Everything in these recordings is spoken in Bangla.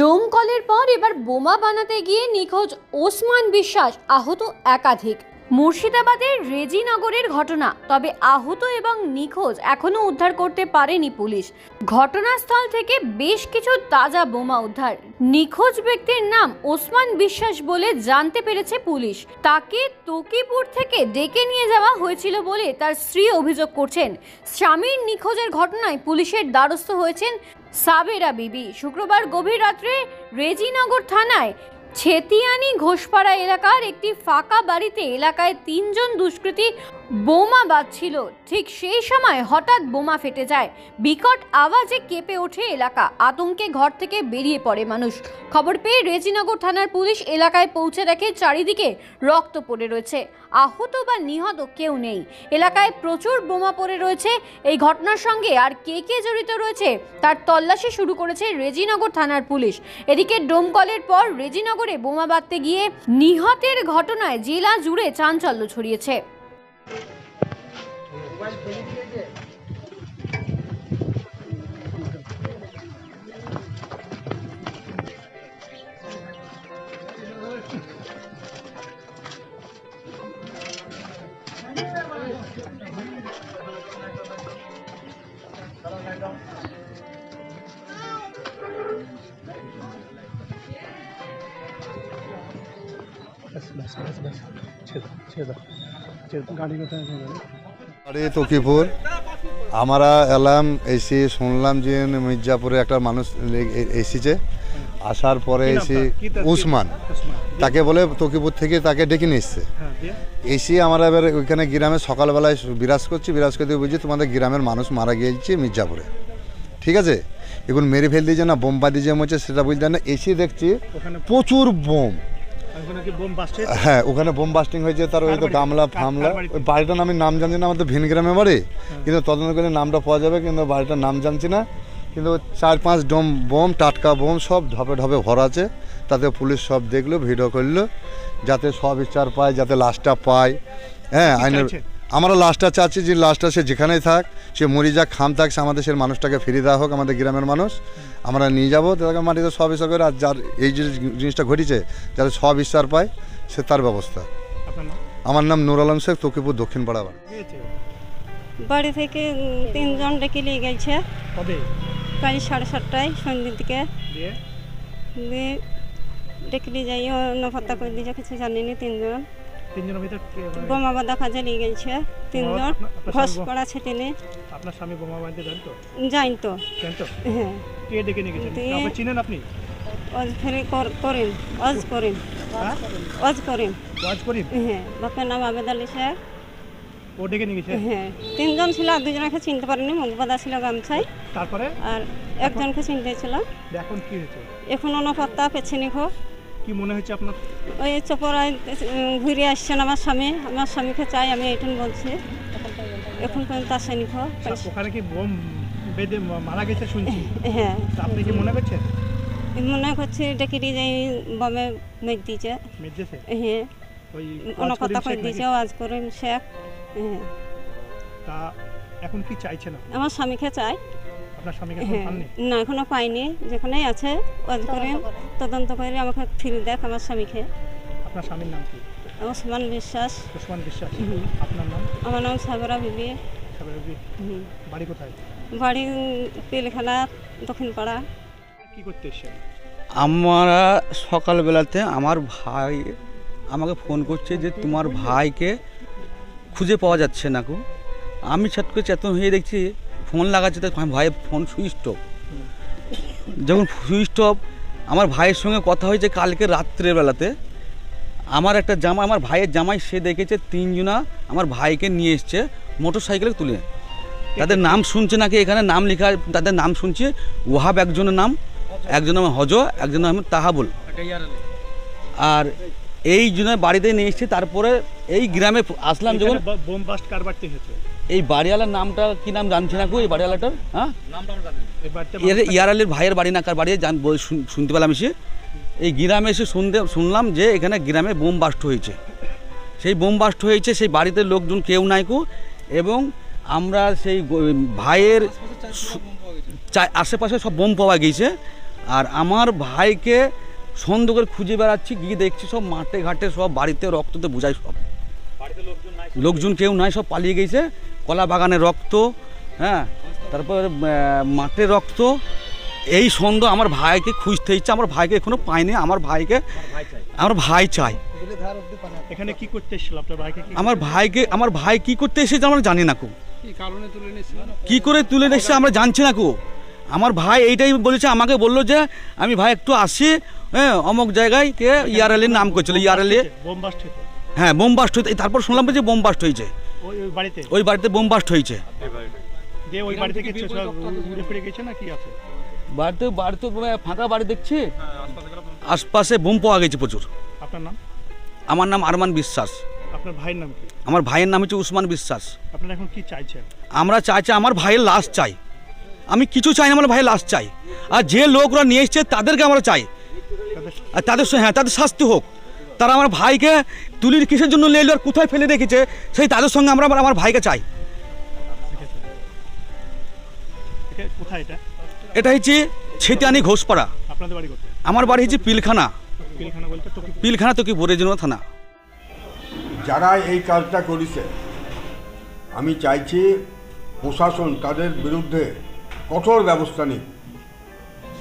ডোমকলের পর এবার বোমা বানাতে গিয়ে নিখোঁজ ওসমান বিশ্বাস, আহত একাধিক। মুর্শিদাবাদের রেজিনগরের ঘটনা, তবে আহত এবং নিখোঁজ এখনও উদ্ধার করতে পারেনি পুলিশ। ঘটনাস্থল থেকে বেশ কিছু তাজা বোমা উদ্ধার। নিখোঁজ ব্যক্তির নাম ওসমান বিশ্বাস বলে জানতে পেরেছে পুলিশ। তাকে তকিপুর থেকে ডেকে নিয়ে যাওয়া হয়েছিল বলে তার স্ত্রী অভিযোগ করছেন। স্বামীর নিখোঁজের ঘটনায় পুলিশের দ্বারস্থ হয়েছেন সাবেরা বিবি। শুক্রবার গভীর রাত্রে রেজিনগর থানায় ছেতিয়ানি ঘোষপাড়া এলাকার একটি ফাঁকা বাড়িতে এলাকায় তিনজন দুষ্কৃতী বোমা বাজছিল। ঠিক সেই সময় হঠাৎ বোমা ফেটে যায়। বিকট আওয়াজে কেঁপে ওঠে এলাকা। আতঙ্কে ঘর থেকে বেরিয়ে পড়ে মানুষ। খবর পেয়ে রেজিনগর থানার পুলিশ এলাকায় পৌঁছে দেখে চারিদিকে রক্ত পড়ে রয়েছে। আহত বা নিহত কেউ নেই। এলাকায় প্রচুর বোমা পড়ে রয়েছে। এই ঘটনার সঙ্গে আর কে কে জড়িত রয়েছে, তার তল্লাশি শুরু করেছে রেজিনগর থানার পুলিশ। এদিকে ডোমকলের পর রেজিনগরে বোমা বাঁধতে গিয়ে নিহতের ঘটনায় জেলা জুড়ে চাঞ্চল্য ছড়িয়েছে। बस बस बस बस छेदा छेदा আরে তকিপুর। আমরা এলাম এসে শুনলাম যে মির্জাপুরে একটা মানুষ এসেছে। আসার পরে এসে? উসমান। তাকে বলে তকিপুর থেকে তাকে ডেকে নিয়ে এসছে। হ্যাঁ এসে আমরা এবার ওইখানে গ্রামে সকালবেলায় বিরাজ করছি। বিরাজ করতে বুঝি তোমাদের গ্রামের মানুষ মারা গিয়েছে মির্জাপুরে। ঠিক আছে? এখন মেরে ফেল দিয়েছে না বোম বাদি যে মরছে সেটা বুঝতে না। এসে দেখছি প্রচুর বোম। হ্যাঁ ওখানে বোম বাস্টিং হয়েছে তার ওই তো গামলা ফামলা। ওই বাড়িটার আমি নাম জানছি না আমাদের ভিনগ্রামে বাড়ি। হ্যাঁ। কিন্তু তদন্ত করে নামটা পাওয়া যাবে কিন্তু বাড়িটার নাম জানছি না। কিন্তু চার পাঁচ ডোম বোম টাটকা বোম সব ঢপে ঢপে ভরা আছে। তাতে পুলিশ সব দেখল ভিডিও করল যাতে সব বিচার পায় যাতে লাশটা পায়। হ্যাঁ আইনের? আমরা লাশটা চাচ্ছি যে লাশটা সে যেখানেই থাক সে মরি যাক খাম থাক সে আমাদের সে মানুষটাকে ফিরিয়ে দেওয়া হোক আমাদের গ্রামের মানুষ। আমরা নিয়ে যাব তাকে মাটিতে সব বিচার করে আর যার এই যে জিনিসটা ঘটেছে যাতে সব বিচার পায় সে তার ব্যবস্থা। আমার নাম নুর আলম শেখ তকিপুর দক্ষিণ পাড়া বাড়ি। বাড়ি থেকে তিনজন ডেকে নিয়ে গেছে। প্রায় সাড়ে সাতটায় সন্ধ্যের দিকে। দিয়ে? ডেকে নিয়ে যাই অন্য করে দিয়েছে কিছু জানিনি তিনজন। তিনজনের ভিতর বোমা বাঁধা কাজে নিয়ে গেছে তিনজন। ঘস আপনার স্বামী বোমা বাঁধতে যাইন তো। জানতো হ্যাঁ। কে ডেকে নিয়ে গেছেন? আপনি চিনেন আপনি? অজ ফেরে করেন অজ করেন অজ করেন হ্যাঁ। বাপের নাম আবেদ আলী সাহেব ও ডেকে নিয়ে গেছে? হ্যাঁ। তিনজন ছিল আর দুজনকে চিনতে পারিনি। মুখ বাঁধা ছিল গামছাই তারপরে? আর একজনকে চিনতে ছিল। এখন কি হয়েছে? এখন অন্য পাত্তা পেছনে খো কি মনে হচ্ছে আপনার? ওই চপরায় ঘুরে আসছেন আমার স্বামী। আমার স্বামীকে চাই আমি এইটুন বলছি। এখন পর্যন্ত আসেনি ওখানে কি বোম বেঁধে মারা গেছে শুনছি। হ্যাঁ। আপনি কি মনে করছেন? মনে করছি ডেকে দিয়ে যাই বমে মেঘ দিয়েছে। হ্যাঁ। অনপাতা ওয়াজ করে দিয়েছে? আজ করে শেখ। হ্যাঁ। তা এখন কি চাইছেন আপনি? আমার স্বামীকে চাই। আপনার স্বামীকে এখন হ্যাঁ। পাননি? না এখনও পাইনি। যেখানেই আছে আজ করে তদন্ত করে আমাকে ফিরে দেখ আমার স্বামীকে। আপনার স্বামীর নাম কি? আমার সমান বিশ্বাস। ওসমান বিশ্বাস। আপনার নাম? আমার নাম সাগরা বিবি। সাবেরবি হুম। বাড়ি কোথায়? বাড়ি পিলখানা দক্ষিণ পাড়া কি করতে এসেছেন? আমরা সকালবেলাতে আমার ভাই আমাকে ফোন করছে যে তোমার ভাইকে খুঁজে পাওয়া যাচ্ছে না কো আমি ছাত করে চেতন হয়ে দেখছি ফোন লাগাচ্ছে তো ভাইয়ের ফোন সুইচ অফ যখন সুইচ অফ আমার ভাইয়ের সঙ্গে কথা হয়েছে কালকে রাত্রের বেলাতে। আমার একটা জামা, আমার ভাইয়ের জামাই সে দেখেছে, তিনজনা আমার ভাইকে নিয়ে এসছে মোটর সাইকেলে তুলে। তাদের নাম শুনছে নাকি? এখানে নাম লেখা তাদের নাম শুনছে ওহাব একজনের নাম একজন আমার হজ একজন নাম তাহাবুল। আর এই জন্য বাড়িতে নিয়ে এসছে, তারপরে এই গ্রামে আসলাম যখন এই বাড়িওয়ালার নামটা কি নাম জানছি না এই বাড়িওয়ালাটার? হ্যাঁ? এই বাড়িতে এর ইয়ার আলীর ভাইয়ের বাড়ি না কার বাড়ি জান শুনতে পেলাম এসে। এই গ্রামে এসে শুনতে শুনলাম যে এখানে গ্রামে বোম বাস্ট হয়েছে। সেই বোম বাস্ট হয়েছে সেই বাড়িতে লোকজন কেউ নাই কো এবং আমরা সেই ভাইয়ের আশেপাশে সব বোম পাওয়া গিয়েছে। আর আমার ভাইকে সন্দেহ করে খুঁজে বেড়াচ্ছি গিয়ে দেখছি সব মাঠে ঘাটে সব বাড়িতে রক্ততে বোঝাই সব। লোকজন কেউ নাই সব পালিয়ে গেছে। কলা বাগানে রক্ত হ্যাঁ? তারপর মাঠে রক্ত। এই সন্দেহ আমার ভাইকে খুঁজতে ইচ্ছে আমার ভাইকে এখনও পাইনি আমার ভাইকে আমার ভাই চাই। এখানে কি করতে এসেছিল আপনার ভাইকে আমার ভাইকে আমার ভাই কি করতে এসেছে আমরা জানি না কো। কি কারণে তুলে নিয়েছিলেন কি করে তুলে এসেছে আমরা জানছি না কো। আমার ভাই এইটাই বলেছে আমাকে বলল যে আমি ভাই একটু আসি হ্যাঁ অমুক জায়গায় কে ইয়ারআলির নাম করছিল ইয়ারআলি বোম বাস্ট হয়েছে হ্যাঁ বোম বাস্ট হয়েছে তারপর শুনলাম যে বোম বাস্ট হয়েছে ওই ওই বাড়িতে? ওই বাড়িতে বোম বাস্ট হয়েছে যে ওই বাড়ি থেকে সব উড়ে ফিরে গেছে না কি আছে? বাড়িতে বাড়িতে ফাঁকা বাড়ি দেখছি। আশপাশে বোম পাওয়া গেছে প্রচুর। আপনার নাম? আমার নাম আরমান বিশ্বাস। আপনার ভাইয়ের নাম কি? আমার ভাইয়ের নাম হচ্ছে উসমান বিশ্বাস। আপনারা এখন কি চাইছেন? আমরা চাইছি আমার ভাইয়ের লাশ চাই। আমি কিছু চাই না আমার ভাইয়ের লাশ চাই। আর যে লোকরা নিয়ে এসছে তাদেরকে আমরা চাই। তাদের আর তাদের হ্যাঁ তাদের শাস্তি হোক। তারা আমার ভাইকে তুলির কিসের জন্য লেলো আর কোথায় ফেলে রেখেছে সেই তাদের সঙ্গে আমরা আমার ভাইকে চাই। এটা কোথায় এটা? এটা হচ্ছে ছেতিয়ানি ঘোষপাড়া। আপনাদের বাড়ি কোথায়? আমার বাড়ি হচ্ছে পিলখানা। পিলখানা বলতে টকি পিলখানা তো কি বরেজন্য থানা? যারা এই কাজটা করেছে আমি চাইছি প্রশাসন তাদের বিরুদ্ধে কঠোর ব্যবস্থা নিক।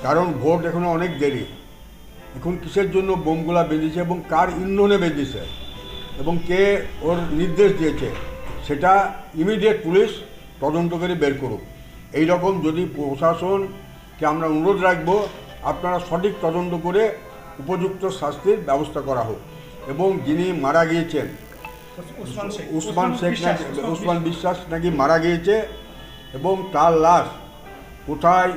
কারণ ভোট এখনও অনেক দেরি। এখন কিসের জন্য বোমগুলা বেঁধেছে এবং কার ইন্ধনে বেঁধেছে? এবং কে ওর নির্দেশ দিয়েছে? সেটা ইমিডিয়েট পুলিশ তদন্ত করে বের করুক। এই রকম যদি প্রশাসনকে আমরা অনুরোধ রাখব আপনারা সঠিক তদন্ত করে উপযুক্ত শাস্তির ব্যবস্থা করা হোক। এবং যিনি মারা গিয়েছেন উসমান শেখ। উসমান বিশ্বাস নাকি মারা গিয়েছে এবং তার লাশ কোথায়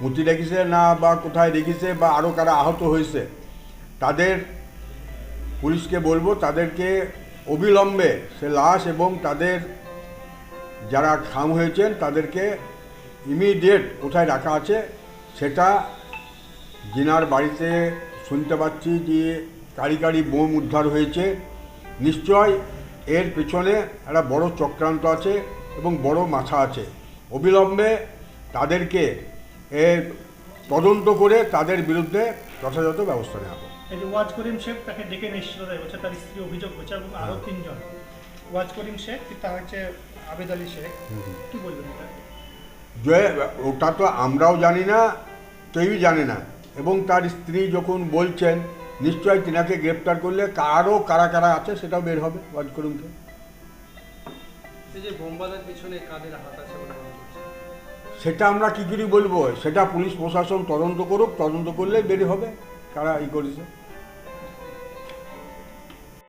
মুতি রেখেছে না বা কোথায় রেখেছে বা আরও কারা আহত হয়েছে, তাদের পুলিশকে বলব তাদেরকে অবিলম্বে সে লাশ এবং তাদের যারা খাম হয়েছেন তাদেরকে ইমিডিয়েট কোথায় রাখা আছে সেটা জিনার বাড়িতে শুনতে পাচ্ছি যে কারি কারি বোম উদ্ধার হয়েছে। নিশ্চয় এর পেছনে একটা বড় চক্রান্ত আছে এবং বড় মাথা আছে। অবিলম্বে তাদেরকে এর তদন্ত করে তাদের বিরুদ্ধে যথাযথ ব্যবস্থা নেওয়া হবে ওয়াজ করিম শেখ তাকে ডেকে নিয়ে এসেছিল তাই তার স্ত্রী অভিযোগ হচ্ছে এবং আরও তিনজন। ওয়াজ করিম শেখ তার হচ্ছে আবেদ আলী শেখ। কি বলবেন যে ওটা তো আমরাও জানি না কেউই জানে না। এবং তার স্ত্রী যখন বলছেন নিশ্চয়ই তিনাকে গ্রেপ্তার করলে কারও কারা কারা আছে সেটাও বের হবে ওয়াজ করুনকে এই যে বোমবাদের পিছনে কাদের হাত আছে সেটা আমরা কী করে বলব? সেটা পুলিশ প্রশাসন তদন্ত করুক, তদন্ত করলে বের হবে। কারা ই করেছে?